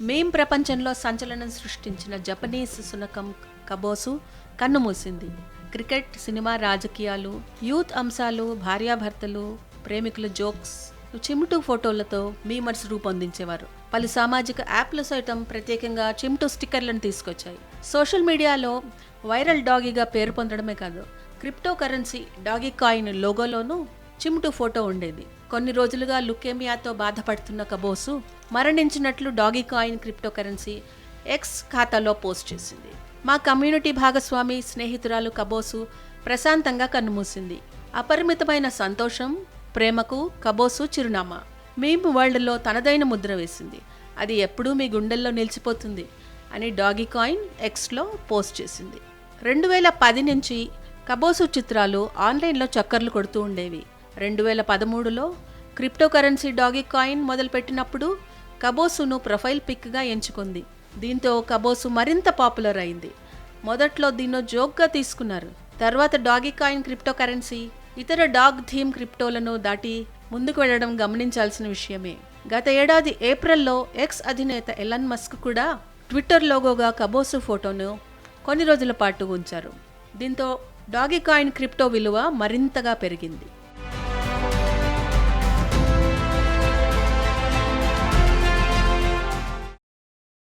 మేం ప్రపంచంలో సంచలనం సృష్టించిన జపనీస్ సునకం కబోసు కన్నుమూసింది క్రికెట్ సినిమా రాజకీయాలు యూత్ అంశాలు భార్యాభర్తలు ప్రేమికుల జోక్స్ చిమ్టు ఫోటోలతో మీమర్స్ రూపొందించేవారు. పలు సామాజిక యాప్లు సైతం ప్రత్యేకంగా చిమ్టు స్టిక్కర్లను తీసుకొచ్చాయి. సోషల్ మీడియాలో వైరల్ డాగీగా పేరు పొందడమే కాదు క్రిప్టో కరెన్సీ డాగీ కాయిన్ లోగోలోనూ చిమ్టు ఫోటో ఉండేది. కొన్ని రోజులుగా లుకేమియాతో బాధపడుతున్న కబోసు మరణించినట్లు doggy coin crypto currency X ఖాతాలో పోస్ట్ చేసింది. మా కమ్యూనిటీ భాగస్వామి స్నేహితురాలు కబోసు ప్రశాంతంగా కన్నుమూసింది. అపరిమితమైన సంతోషం ప్రేమకు కబోసు చిరునామా. మేము వరల్డ్లో తనదైన ముద్ర వేసింది. అది ఎప్పుడూ మీ గుండెల్లో నిలిచిపోతుంది అని డాగీ కాయిన్ ఎక్స్లో పోస్ట్ చేసింది. రెండు వేల పది నుంచి కబోసు చిత్రాలు ఆన్లైన్లో చక్కర్లు కొడుతూ ఉండేవి. రెండు వేల పదమూడులో క్రిప్టో కరెన్సీ డాగీ కాయిన్ మొదలుపెట్టినప్పుడు కబోసును ప్రొఫైల్ పిక్గా ఎంచుకుంది. దీంతో కబోసు మరింత పాపులర్ అయింది. మొదట్లో దీన్ని జోక్గా తీసుకున్నారు. తర్వాత డాగీ కాయిన్ క్రిప్టో కరెన్సీ ఇతర డాగ్ థీమ్ క్రిప్టోలను దాటి ముందుకు వెళ్ళడం గమనించాల్సిన విషయమే. గత ఏడాది ఏప్రిల్లో ఎక్స్ అధినేత ఎలన్ మస్క్ కూడా ట్విట్టర్ లోగోగా కబోసు ఫోటోను కొన్ని రోజుల పాటు ఉంచారు. దీంతో డాగీ కాయిన్ క్రిప్టో విలువ మరింతగా పెరిగింది.